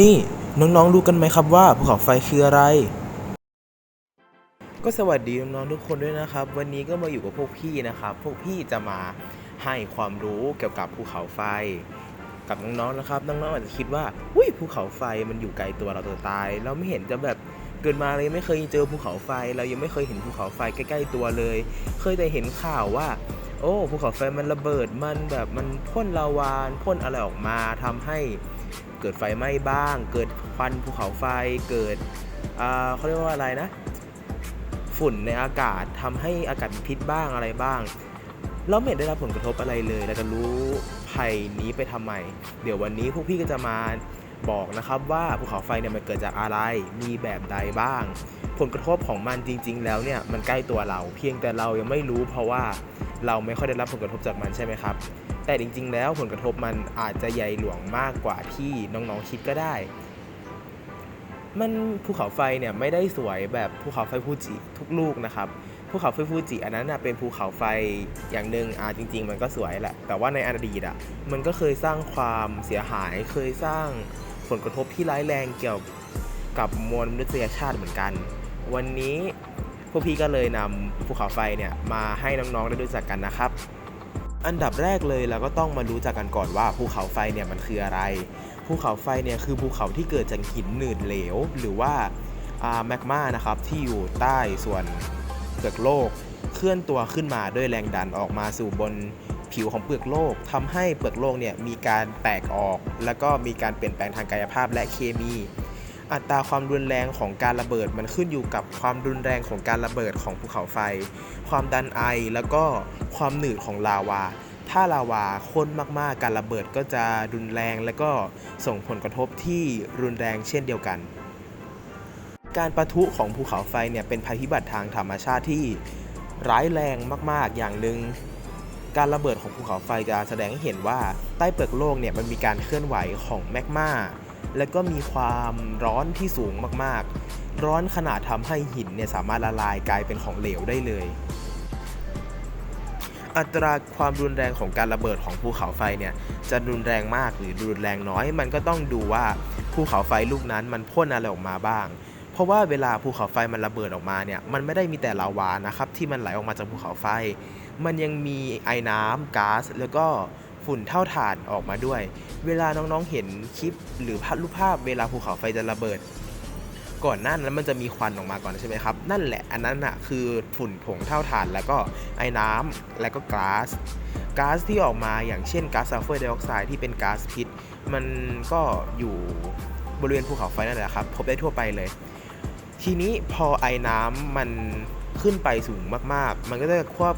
นี่น้องๆรู้กันไหมครับว่าภูเขาไฟคืออะไร ก็สวัสดีน้องๆทุกคนด้วยนะครับ วันนี้ก็มาอยู่กับพวกพี่นะครับ พวกพี่จะมาให้ความรู้เกี่ยวกับภูเขาไฟ กับน้องๆนะครับน้องๆอาจจะคิดว่าอุ้ยภูเขาไฟมันอยู่ไกลตัวเราตัวตาย เราไม่เห็นจะแบบเกิดมาเลยงไม่เคยเจอภูเขาไฟ เรายังไม่เคยเห็นภูเขาไฟใกล้ๆตัวเลย เคยแต่เห็นข่าวว่าโอ้ภูเขาไฟมันระเบิดมันแบบมันพ่นลาวาพ่นอะไรออกมาทำให้ กิดไฟไหม้บ้าง เกิดควันภูเขาไฟเกิดอ่าเขาเรียกว่าอะไรนะ ฝุ่นในอากาศทำให้อากาศพิษบ้างอะไรบ้าง เราไม่เห็นได้รับผลกระทบอะไรเลยเราจะรู้ภัยนี้ไปทำไม เดี๋ยววันนี้พวกพี่ก็จะมาบอกนะครับว่าภูเขาไฟเนี่ยมันเกิดจากอะไร มีแบบใดบ้าง ผลกระทบของมันจริง ๆ แล้วเนี่ยมันใกล้ตัวเรา เพียงแต่เรายังไม่รู้เพราะว่าเราไม่ค่อยได้รับผลกระทบจากมันใช่ไหมครับ แต่จริง ๆ แล้วผลกระทบมันอาจจะใหญ่หลวงมากกว่าที่น้องๆคิดก็ได้ มันภูเขาไฟเนี่ยไม่ได้สวยแบบภูเขาไฟฟูจิทุกลูกนะครับภูเขาไฟฟูจิอันนั้นนะเป็นภูเขาไฟอย่างหนึ่งอ่าจริง ๆ มันก็สวยแหละ แต่ว่าในอดีตอะมันก็เคยสร้างความเสียหายเคยสร้างผลกระทบที่ร้ายแรงเกี่ยวกับมวลมนุษยชาติเหมือนกัน วันนี้พวกพี่ก็เลยนำภูเขาไฟเนี่ยมาให้น้องๆได้รู้จักกันนะครับ อันดับแรกเลยเราก็ต้องมารู้จักกันก่อนว่าภูเขาไฟเนี่ยมันคืออะไร ภูเขาไฟเนี่ยคือภูเขาที่เกิดจากหินหนืดเหลว หรือว่าแมกมานะครับที่อยู่ใต้ส่วนเปลือกโลก เคลื่อนตัวขึ้นมาด้วยแรงดันออกมาสู่บนผิวของเปลือกโลกทำให้เปลือกโลกเนี่ยมีการแตกออก แล้วก็มีการเปลี่ยนแปลงทางกายภาพและเคมี อัตราความรุนแรงของการระเบิด มันขึ้นอยู่กับความรุนแรงของการระเบิดของภูเขาไฟ ความดันไอแล้วก็ความหนืดของลาวา ถ้าลาวาข้นมากๆ การระเบิดก็จะรุนแรงและก็ส่งผลกระทบที่รุนแรงเช่นเดียวกันการประทุของภูเขาไฟเนี่ยเป็นภัยพิบัติทางธรรมชาติที่ร้ายแรงมาก ๆ อย่างหนึ่ง การระเบิดของภูเขาไฟจะแสดงให้เห็นว่าใต้เปลือกโลกเนี่ยมันมีการเคลื่อนไหวของแมกมา และก็มีความร้อนที่สูงมากๆ ร้อนขนาดทำให้หินเนี่ยสามารถละลายกลายเป็นของเหลวได้เลย อัตราความรุนแรงของการระเบิดของภูเขาไฟเนี่ยจะรุนแรงมากหรือรุนแรงน้อย มันก็ต้องดูว่าภูเขาไฟลูกนั้นมันพ่นอะไรออกมาบ้างเพราะว่าเวลาภูเขาไฟมันระเบิดออกมาเนี่ยมันไม่ได้มีแต่ลาวานะครับที่มันไหลออกมาจากภูเขาไฟ มันยังมีไอ้น้ำก๊าซแล้วก็ ฝุ่นเท่าฐานออกมาด้วย เวลาน้องๆเห็นคลิปหรือภาพรูปภาพเวลาภูเขาไฟจะระเบิด ก่อนหน้านั้นมันจะมีควันออกมาก่อนใช่ไหมครับ นั่นแหละอันนั้นอะคือฝุ่นผงเท่าฐานแล้วก็ไอ้น้ำแล้วก็ก๊าซก๊าซที่ออกมาอย่างเช่นก๊าซซัลเฟอร์ไดออกไซด์ที่เป็นก๊าซพิษ มันก็อยู่บริเวณภูเขาไฟนั่นแหละครับพบได้ทั่วไปเลย ทีนี้พอไอ้น้ำมันขึ้นไปสูงมากๆ มันก็จะควบ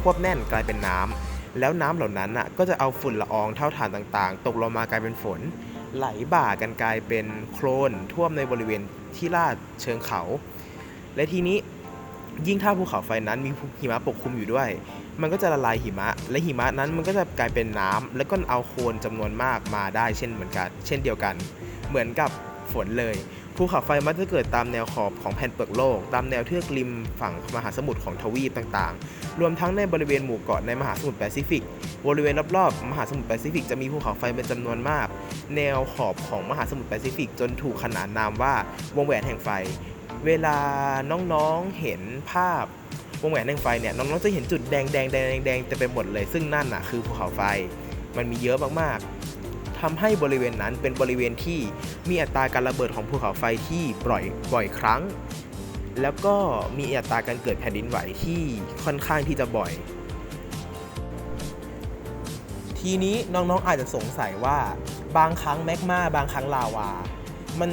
ควบแน่นกลายเป็นน้ำ แล้วน้ำเหล่านั้นอะก็จะเอาฝุ่นละอองเท่าฐานต่างๆ ตกลงมากลายเป็นฝน ไหลบ่ากันกลายเป็นโคลนท่วมในบริเวณที่ลาดเชิงเขา และทีนี้ยิ่งถ้าภูเขาไฟนั้นมีหิมะปกคลุมอยู่ด้วย มันก็จะละลายหิมะ และหิมะนั้นมันก็จะกลายเป็นน้ำแล้วก็เอาโคลนจำนวนมากมาได้เช่นเหมือนกัน เช่นเดียวกัน เหมือนกับฝนเลย ภูเขาไฟมักจะเกิดตามแนวขอบของแผ่นเปลือกโลก ตามแนวเทือกริมฝั่งมหาสมุทรของทวีปต่างๆ รวมทั้งในบริเวณหมู่เกาะในมหาสมุทรแปซิฟิก บริเวณรอบๆ มหาสมุทรแปซิฟิกจะมีภูเขาไฟเป็นจำนวนมาก แนวขอบของมหาสมุทรแปซิฟิกจนถูกขนานนามว่าวงแหวนแห่งไฟ เวลาน้องๆเห็นภาพวงแหวนแห่งไฟเนี่ยน้องๆจะเห็นจุดแดงแดงแดงแดงเต็มไปหมดเลย ซึ่งนั่นน่ะคือภูเขาไฟ มันมีเยอะมากๆ ทำให้บริเวณนั้นเป็นบริเวณที่มีอัตราการระเบิดของภูเขาไฟที่ปล่อยบ่อยครั้ง แล้วก็มีอัตราการเกิดแผ่นดินไหวที่ค่อนข้างที่จะบ่อย ทีนี้น้องๆอาจจะสงสัยว่าบางครั้งแมกมาบางครั้งลาวา มัน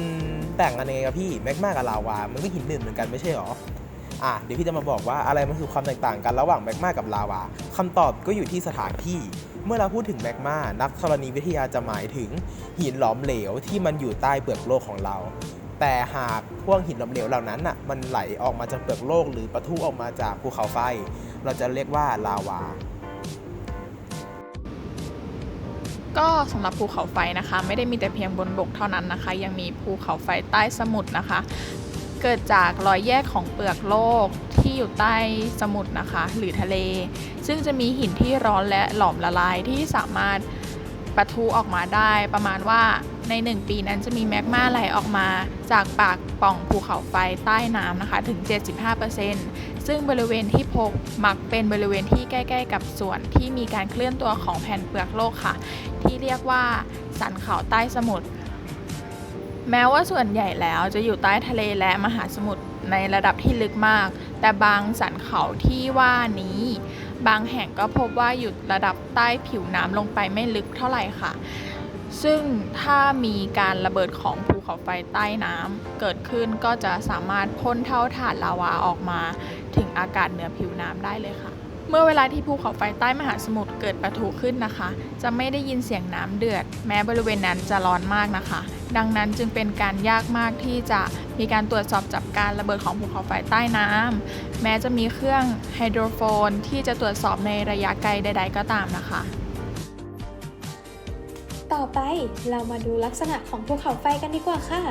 แบ่งกันยังไงครับพี่แมกมากับลาวา มันก็หินหนึ่งเหมือนกันไม่ใช่หรออะเดี๋ยวพี่จะมาบอกว่าอะไรมันคือความแตกต่างกันระหว่างแมกมากับลาวาคำตอบก็อยู่ที่สถานที่ เมื่อเราพูดถึงแมกมา นักธรณีวิทยาจะหมายถึงหินหลอมเหลวที่มันอยู่ใต้เปลือกโลกของเรา แต่หากพวกหินหลอมเหลวเหล่านั้นอะ มันไหลออกมาจากเปลือกโลก หรือปะทุออกมาจากภูเขาไฟ เราจะเรียกว่าลาวา ก็สำหรับภูเขาไฟนะคะ ไม่ได้มีแต่เพียงบนบกเท่านั้นนะคะ ยังมีภูเขาไฟใต้สมุทรนะคะ เกิดจากรอยแยกของเปลือกโลกที่อยู่ใต้สมุทรนะคะ หรือทะเล ซึ่งจะมีหินที่ร้อนและหลอมละลายที่สามารถปะทุออกมาได้ประมาณว่าใน 1 ปีนั้นจะมีแมกมาไหลออกมาจากปากป่องภูเขาไฟใต้น้ำนะคะถึง 75%ซึ่งบริเวณที่พบมักเป็นบริเวณที่ใกล้ ๆ กับส่วนที่มีการเคลื่อนตัวของแผ่นเปลือกโลกค่ะ ที่เรียกว่าสันเขาใต้สมุทร แม้ว่าส่วนใหญ่แล้วจะอยู่ใต้ทะเลและมหาสมุทรในระดับที่ลึกมาก แต่บางสันเขาที่ว่านี้ บางแห่งก็พบว่าอยู่ระดับใต้ผิวน้ำลงไปไม่ลึกเท่าไหร่ค่ะ ซึ่งถ้ามีการระเบิดของภูเขาไฟใต้น้ำเกิดขึ้นก็จะสามารถพ่นเท่าถ่านลาวาออกมา ถึงอากาศเหนือผิวน้ำได้เลยค่ะ เมื่อเวลาที่ภูเขาไฟใต้มหาสมุทรเกิดปะทุขึ้นนะคะ จะไม่ได้ยินเสียงน้ำเดือด แม้บริเวณนั้นจะร้อนมากนะคะ ดังนั้นจึงเป็นการยากมากที่จะมีการตรวจสอบจับการระเบิดของภูเขาไฟใต้น้ำแม้จะมีเครื่องไฮโดรโฟนที่จะตรวจสอบในระยะไกลใด ๆ ก็ตามนะคะ ต่อไปเรามาดูลักษณะของภูเขาไฟกันดีกว่าค่ะ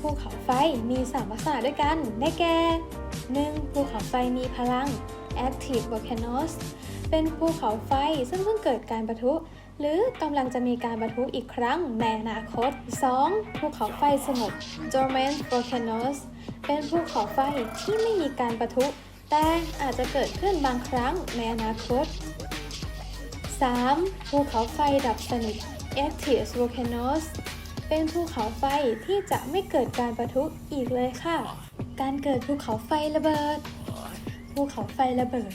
ภูเขาไฟมี 3 ลักษณะด้วยกัน ได้แก่ 1. ภูเขาไฟมีพลัง active volcanoes เป็นภูเขาไฟซึ่งเพิ่งเกิดการประทุ หรือกำลังจะมีการประทุอีกครั้งในอนาคต 2. ภูเขาไฟสงบ dormant volcanoes เป็นภูเขาไฟที่ไม่มีการประทุ แต่อาจจะเกิดขึ้นบางครั้งในอนาคต 3. ภูเขาไฟดับสนิท active volcanoes เป็นภูเขาไฟที่จะไม่เกิดการประทุอีกเลยค่ะ การเกิดภูเขาไฟระเบิด ภูเขาไฟระเบิด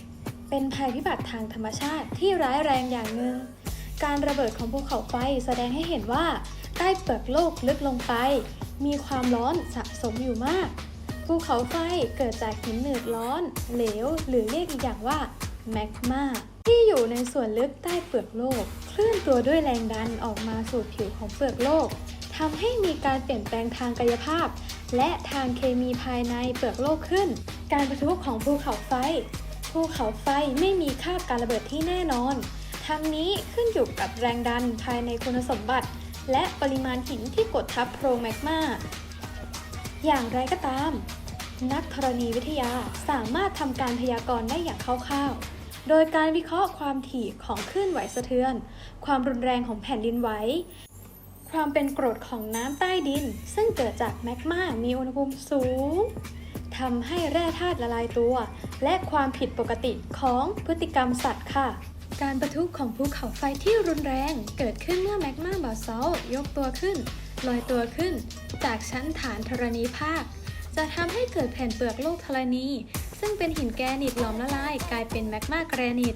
เป็นภัยพิบัติทางธรรมชาติที่ร้ายแรงอย่างหนึ่ง การระเบิดของภูเขาไฟแสดงให้เห็นว่า ใต้เปลือกโลกลึกลงไป มีความร้อนสะสมอยู่มาก ภูเขาไฟเกิดจากหินหนืดร้อน เหลว หรือเรียกอีกอย่างว่าแมกมาที่อยู่ในส่วนลึกใต้เปลือกโลก เคลื่อนตัวด้วยแรงดันออกมาสู่ผิวของเปลือกโลกทำให้มีการเปลี่ยนแปลงทางกายภาพ และทางเคมีภายในเปลือกโลกขึ้น การประทุของภูเขาไฟ ภูเขาไฟไม่มีค่าการระเบิดที่แน่นอน ทั้งนี้ขึ้นอยู่กับแรงดันภายในคุณสมบัติ และปริมาณหินที่กดทับโพรงแมกมาอย่างไรก็ตาม นักธรณีวิทยาสามารถทำการพยากรณ์ได้อย่างคร่าวๆ โดยการวิเคราะห์ความถี่ของคลื่นไหวสะเทือน ความรุนแรงของแผ่นดินไหว ความเป็นกรดของน้ำใต้ดิน ซึ่งเกิดจากแมกมามีอุณหภูมิสูงทำให้แร่ธาตุละลายตัว และความผิดปกติของพฤติกรรมสัตว์ค่ะ การประทุของภูเขาไฟที่รุนแรงเกิดขึ้นเมื่อแมกมาบาซอลต์ยกตัวขึ้น ลอยตัวขึ้น จากชั้นฐานธรณีภาค จะทำให้เกิดแผ่นเปลือกโลกธรณี ซึ่งเป็นหินแกรนิตหลอมละลายกลายเป็นแมกมาแกรนิต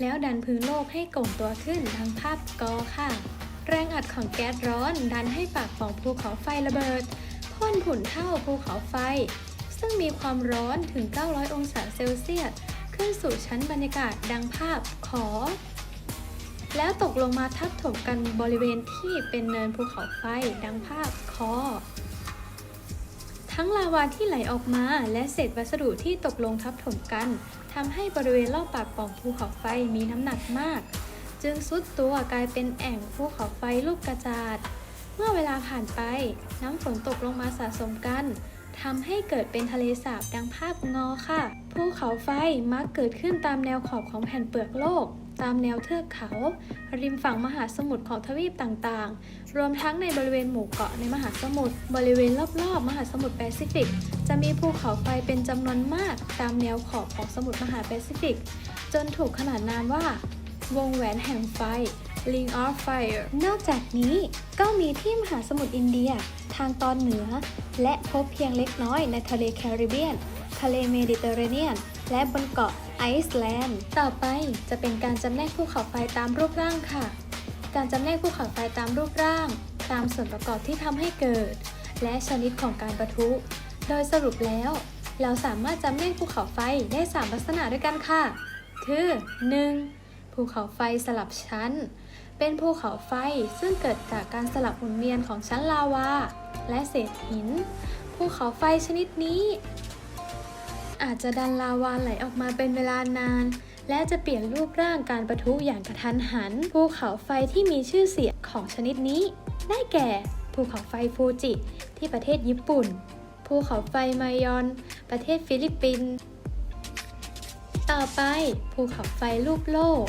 แล้วดันพื้นโลกให้โก่งตัวขึ้นดังภาพกอค่ะ แรงอัดของแก๊สร้อนดันให้ปากของภูเขาไฟระเบิด พ่นผุนเท่าภูเขาไฟ ซึ่งมีความร้อนถึง 900 องศาเซลเซียส ขึ้นสู่ชั้นบรรยากาศดังภาพขอ แล้วตกลงมาทับถมกันบริเวณที่เป็นเนินภูเขาไฟดังภาพคอทั้งลาวาที่ไหลออกมาและเศษวัสดุที่ตกลงทับถมกันทำให้บริเวณรอบปากปล่องภูเขาไฟมีน้ำหนักมาก จึงซุดตัวกลายเป็นแอ่งภูเขาไฟลูกกระจาด เมื่อเวลาผ่านไปน้ำฝนตกลงมาสะสมกันทำให้เกิดเป็นทะเลสาบดังภาพงอค่ะ ภูเขาไฟมักเกิดขึ้นตามแนวขอบของแผ่นเปลือกโลก ตามแนวเทือกเขา ริมฝั่งมหาสมุทรของทวีปต่างๆ รวมทั้งในบริเวณหมู่เกาะในมหาสมุทร บริเวณรอบๆ มหาสมุทรแปซิฟิก จะมีภูเขาไฟเป็นจำนวนมาก ตามแนวขอบของสมุทรมหาแปซิฟิก จนถูกขนานนามว่า วงแหวนแห่งไฟ Ring of Fire นอกจากนี้ก็มีที่มหาสมุทรอินเดียทางตอนเหนือ และพบเพียงเล็กน้อยในทะเลแคริบเบียน ทะเลเมดิเตอร์เรเนียน และบนเกาะไอซ์แลนด์ ต่อไปจะเป็นการจำแนกภูเขาไฟตามรูปร่างค่ะ การจำแนกภูเขาไฟตามรูปร่าง ตามส่วนประกอบที่ทำให้เกิด และชนิดของการประทุ โดยสรุปแล้ว เราสามารถจำแนกภูเขาไฟได้ 3 ลักษณะด้วยกันค่ะ คือ 1. ภูเขาไฟสลับชั้น เป็นภูเขาไฟซึ่งเกิดจากการสลับหมุนเวียนของชั้นลาวา และเศษหิน ภูเขาไฟชนิดนี้ อาจจะดันลาวาไหลออกมาเป็นเวลานาน และจะเปลี่ยนรูปร่างการประทุอย่างกระทันหัน ภูเขาไฟที่มีชื่อเสียงของชนิดนี้ ได้แก่ภูเขาไฟฟูจิ ที่ประเทศญี่ปุ่น ภูเขาไฟมายอน ประเทศฟิลิปปินส์ ต่อไปภูเขาไฟลูกโลก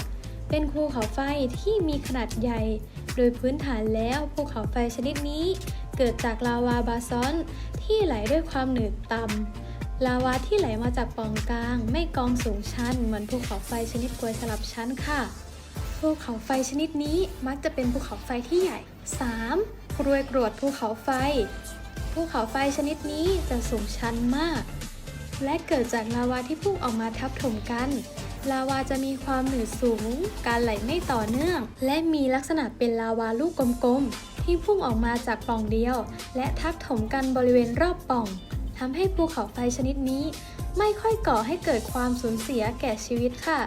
เป็นภูเขาไฟที่มีขนาดใหญ่ โดยพื้นฐานแล้วภูเขาไฟชนิดนี้ เกิดจากลาวาบาซอนที่ไหลด้วยความหนืดต่ำลาวาที่ไหลมาจากปล่องกลาง ไม่กองสูงชันเหมือนภูเขาไฟชนิดกลวยสลับชั้นค่ะ ภูเขาไฟชนิดนี้มักจะเป็นภูเขาไฟที่ใหญ่ 3. กรวยกรวดภูเขาไฟ ภูเขาไฟชนิดนี้จะสูงชันมาก และเกิดจากลาวาที่พุ่งออกมาทับถมกัน ลาวาจะมีความหนืดสูง การไหลไม่ต่อเนื่อง และมีลักษณะเป็นลาวาลูกกลมๆ ที่พุ่งออกมาจากปล่องเดียว และทับถมกันบริเวณรอบปล่องทำให้ภูเขาไฟชนิดนี้ ไม่ค่อยก่อให้เกิดความสูญเสียแก่ชีวิตค่ะ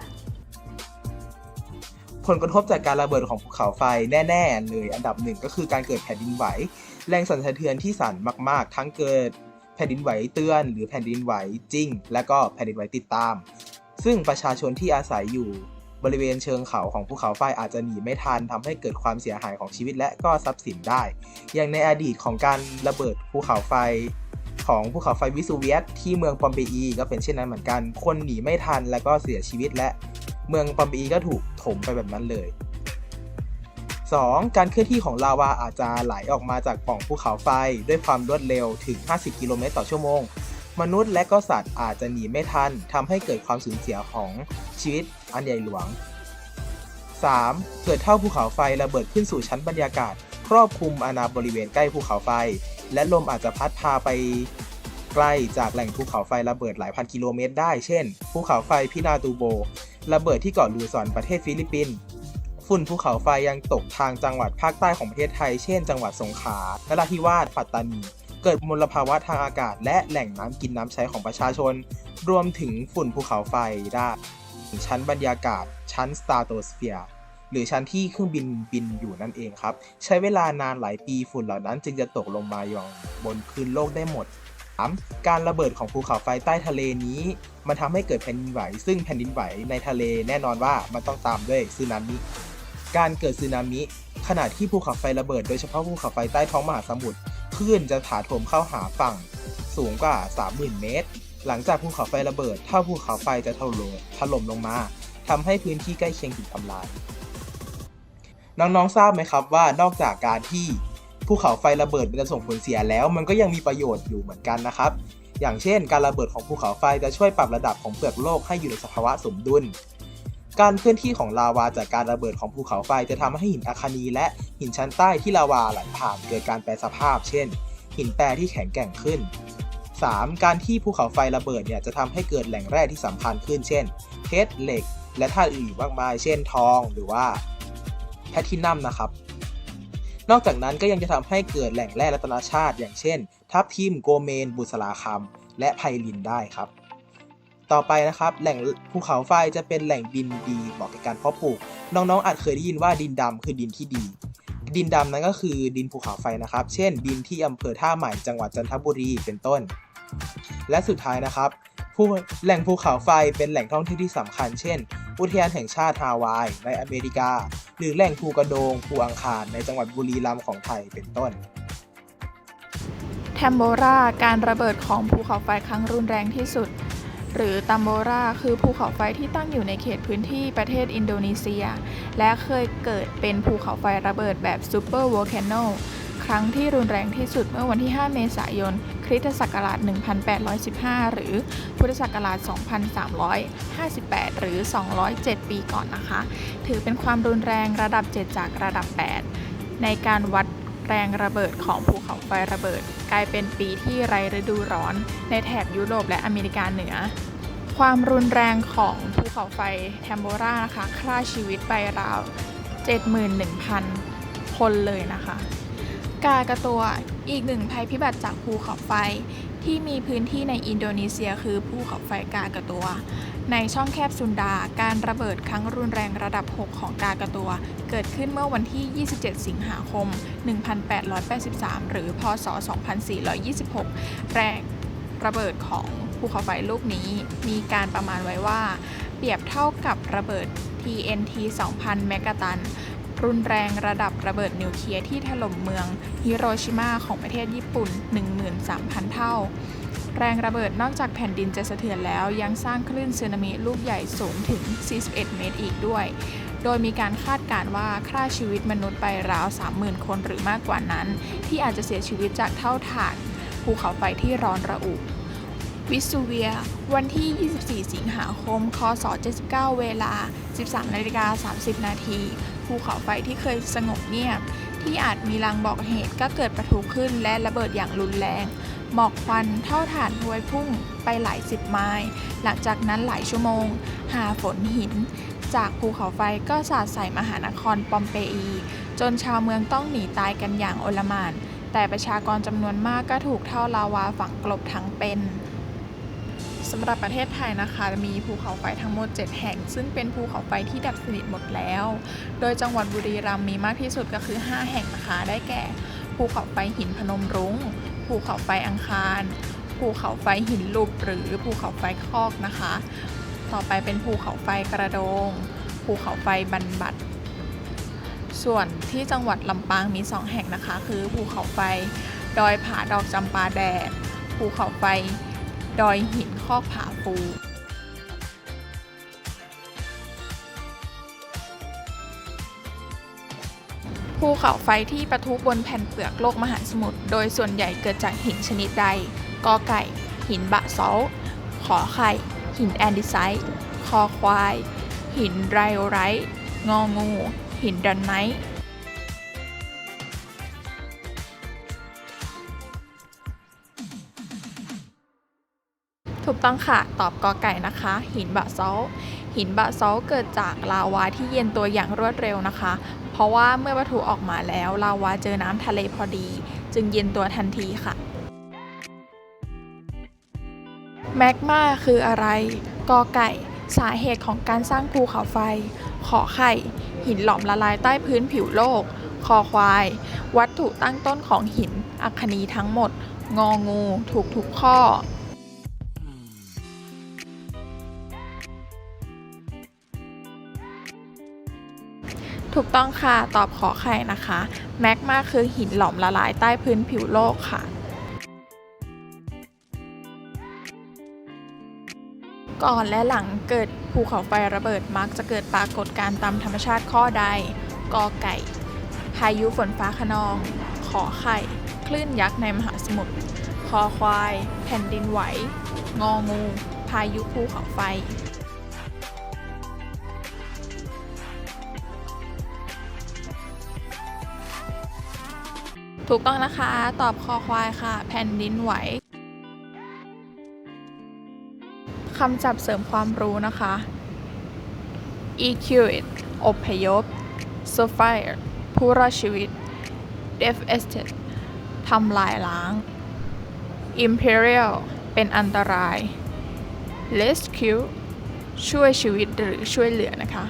ผลกระทบจากการระเบิดของภูเขาไฟแน่ๆเลยอันดับหนึ่งก็คือการเกิดแผ่นดินไหว แรงสั่นสะเทือนที่สั่นมาก ๆ ทั้งเกิดแผ่นดินไหวเตือน หรือแผ่นดินไหวจริง และก็แผ่นดินไหวติดตาม ซึ่งประชาชนที่อาศัยอยู่บริเวณเชิงเขาของภูเขาไฟอาจจะหนีไม่ทันทำให้เกิดความเสียหายของชีวิตและก็ทรัพย์สินได้ อย่างในอดีตของการระเบิดภูเขาไฟของภูเขาไฟวิสูเวียสที่เมืองปอมเปอีก็เป็นเช่นนั้นเหมือนกัน คนหนีไม่ทันและก็เสียชีวิตและ เมืองปอมเปอีก็ถูกถมไปแบบนั้นเลย 2. การเคลื่อนที่ของลาวาอาจจะไหลออกมาจากปล่องภูเขาไฟด้วยความรวดเร็วถึง 50 กิโลเมตรต่อชั่วโมง มนุษย์และก็สัตว์อาจจะหนีไม่ทันทำให้เกิดความสูญเสียของชีวิตอันใหญ่หลวง 3. เกิดเท่าภูเขาไฟระเบิดขึ้นสู่ชั้นบรรยากาศ ครอบคลุมอาณาบริเวณใกล้ภูเขาไฟ และลมอาจจะพัดพาไปไกล้จากแหล่งภูเขาไฟระเบิดหลายพันกิโลเมตรได้ เช่น ภูเขาไฟพินาตูโบ ระเบิดที่เกาะลูซอนประเทศฟิลิปปินส์ฝุ่นภูเขาไฟยังตกทางจังหวัดภาคใต้ของประเทศไทย เช่น จังหวัดสงขลานราธิวาสปัตตานี เกิดมลภาวะทางอากาศ และแหล่งน้ำกินน้ำใช้ของประชาชน รวมถึงฝุ่นภูเขาไฟได้ชั้นบรรยากาศ ชั้นสตาร์โตสเฟียร์หรือชั้นที่เครื่องบินบินอยู่นั่นเองครับ ใช้เวลานานหลายปีฝุ่นเหล่านั้นจึงจะตกลงมาอย่างบนพื้นโลกได้หมด 3. การระเบิดของภูเขาไฟใต้ทะเลนี้ มันทำให้เกิดแผ่นดินไหว ซึ่งแผ่นดินไหวในทะเลแน่นอนว่ามันต้องตามด้วยสึนามิ การเกิดสึนามิ ขณะที่ภูเขาไฟระเบิด โดยเฉพาะภูเขาไฟใต้ท้องมหาสมุทร คลื่นจะถาโถมเข้าหาฝั่งสูงกว่า 30,000 เมตร หลังจากภูเขาไฟระเบิดเท่าภูเขาไฟจะถล่มถล่มลงมาทำให้พื้นที่ใกล้เคียงถูกทำลาย น้องๆทราบไหมครับว่านอกจากการที่ภูเขาไฟระเบิดมันจะส่งผลเสียแล้ว มันก็ยังมีประโยชน์อยู่เหมือนกันนะครับ อย่างเช่น การระเบิดของภูเขาไฟจะช่วยปรับระดับของเปลือกโลกให้อยู่ในสภาวะสมดุล การเคลื่อนที่ของลาวาจากการระเบิดของภูเขาไฟจะทำให้หินอะคานีและหินชั้นใต้ที่ลาวาไหลผ่านเกิดการแปรสภาพ เช่น หินแปรที่แข็งแกร่งขึ้น 3. การที่ภูเขาไฟระเบิดเนี่ยจะทำให้เกิดแหล่งแร่ที่สำคัญขึ้น เช่น เพชร เหล็ก และธาตุอื่นมากมาย เช่น ทอง หรือว่าแพทินัมนะครับ นอกจากนั้นก็ยังจะทำให้เกิดแหล่งแร่รัตนชาติ อย่างเช่น ทับทิม โกเมน บุษราคำและไพลินได้ครับ ต่อไปนะครับ แหล่งภูเขาไฟจะเป็นแหล่งดินดีเหมาะกับการเพาะปลูก น้องๆ อาจเคยได้ยินว่าดินดำคือดินที่ดี ดินดำนั้นก็คือดินภูเขาไฟนะครับ เช่น ดินที่อำเภอท่าใหม่จังหวัดจันทบุรีเป็นต้น และสุดท้ายนะครับภูแหล่งภูเขาไฟเป็นแหล่งท่องเที่ยวที่สำคัญ เช่น อุทยานแห่งชาติฮาวาย ในอเมริกา หรือแหล่งภูกระโดง ภูอังคาร ในจังหวัดบุรีรัมย์ของไทยเป็นต้นแทมโบราการระเบิดของภูเขาไฟครั้งรุนแรงที่สุด หรือตัมโบราคือภูเขาไฟที่ตั้งอยู่ในเขตพื้นที่ประเทศอินโดนีเซีย และเคยเกิดเป็นภูเขาไฟระเบิดแบบซูเปอร์วอลแคนโนครั้งที่รุนแรงที่สุดเมื่อวันที่ 5 เมษายน คริสตศักราช 1815 หรือพุทธศักราช 2358 หรือ 207 ปีก่อนนะคะ ถือเป็นความรุนแรงระดับ 7 จากระดับ 8 ในการวัด แรงระเบิดของภูเขาไฟระเบิด กลายเป็นปีที่ไร้ฤดูร้อนในแถบยุโรปและอเมริกาเหนือ ความรุนแรงของภูเขาไฟแทมโบรานะคะฆ่าชีวิตไปราว 71,000 คนเลยนะคะ กากระตัวอีกหนึ่งภัยพิบัติจากภูเขาไฟที่มีพื้นที่ในอินโดนีเซียคือภูเขาไฟกากระตัว ในช่องแคบซุนดา การระเบิดครั้งรุนแรงระดับ 6 ของกากะตัว เกิดขึ้นเมื่อวันที่ 27 สิงหาคม 1883 หรือ พศ 2426 แรงระเบิดของภูเขาไฟลูกนี้มีการประมาณไว้ว่า เปรียบเท่ากับระเบิด TNT 2,000 เมกะตัน รุนแรงระดับระเบิดนิวเคลียร์ที่ถล่มเมืองฮิโรชิมาของประเทศญี่ปุ่น 13,000 เท่า แรงระเบิดนอกจากแผ่นดินจะสะเทือนแล้ว ยังสร้างคลื่นสึนามิลูกใหญ่สูงถึง 41 เมตรอีกด้วย โดยมีการคาดการณ์ว่าฆ่าชีวิตมนุษย์ไปราว 30,000 คนหรือมากกว่านั้น ที่อาจจะเสียชีวิตจากเท่าฐานภูเขาไฟที่ร้อนระอุวิสูเวีย วันที่ 24 สิงหาคม คศ 79 เวลา 13นาฬิกา30 นาที ภูเขาไฟที่เคยสงบเงียบ ที่อาจมีลางบอกเหตุก็เกิดประทุขึ้นและระเบิดอย่างรุนแรง หมอกควันเท่าฐานพวยพุ่งไปหลายสิบไมล์หลังจากนั้นหลายชั่วโมง หาฝนหิน จากภูเขาไฟก็สาดใส่มหานครปอมเปอี จนชาวเมืองต้องหนีตายกันอย่างโอลมาน แต่ประชากรจำนวนมากก็ถูกเท่าลาวาฝังกลบทั้งเป็น สำหรับประเทศไทยนะคะมีภูเขาไฟทั้งหมด 7 แห่ง ซึ่งเป็นภูเขาไฟที่ดับสนิทหมดแล้ว โดยจังหวัดบุรีรัมย์มีมากที่สุดก็คือ 5 แห่งนะคะ ได้แก่ ภูเขาไฟหินพนมรุง้ง ภูเขาไฟอังคาร ภูเขาไฟหินลูบหรือภูเขาไฟคอกนะคะ ต่อไปเป็นภูเขาไฟกระโดง ภูเขาไฟบันบัด ส่วนที่จังหวัดลำปางมี 2 แห่งนะคะ คือภูเขาไฟดอยผาดอกจำปาแดด ภูเขาไฟ ดอยหินคอกผาฟูภูเขาไฟที่ปะทุบนแผ่นเปลือกโลกมหาสมุทร โดยส่วนใหญ่เกิดจากหินชนิดใด กอไก่ หินบะซอลขอไข่ หินแอนดิไซต์ คอควาย หินไรโอไรต์ งองู หินดันไนท์ ต้องค่ะ ตอบกอไก่นะคะ หินบะซอลหินบะซอลเกิดจากลาวาที่เย็นตัวอย่างรวดเร็วนะคะ เพราะว่าเมื่อวัตถุออกมาแล้วลาวาเจอน้ำทะเลพอดี จึงเย็นตัวทันทีค่ะ แมกมาคืออะไร กอไก่ สาเหตุของการสร้างภูเขาไฟ ขอไข่ หินหลอมละลายใต้พื้นผิวโลก คอควาย วัตถุตั้งต้นของหิน อัคคนีทั้งหมด งองู ถูกทุกข้อ ถูกต้องค่ะ ตอบขอไข่นะคะ แมกมาคือหินหลอมละลายใต้พื้นผิวโลกค่ะ ก่อนและหลังเกิดภูเขาไฟระเบิดมักจะเกิดปรากฏการณ์ตามธรรมชาติข้อใด กอไก่ พายุฝนฟ้าขนอง ขอไข่ คลื่นยักษ์ในมหาสมุทร คอควาย แผ่นดินไหว งองู พายุภูเขาไฟ ถูกต้องนะคะ ตอบคอควายค่ะ แผ่นดินไหวคำจับเสริมความรู้นะคะ equate อพยพ Sapphire ผู้รอดชีวิต Devastate ทำลายล้าง Imperial เป็นอันตราย Rescue ช่วยชีวิตหรือช่วยเหลือนะคะ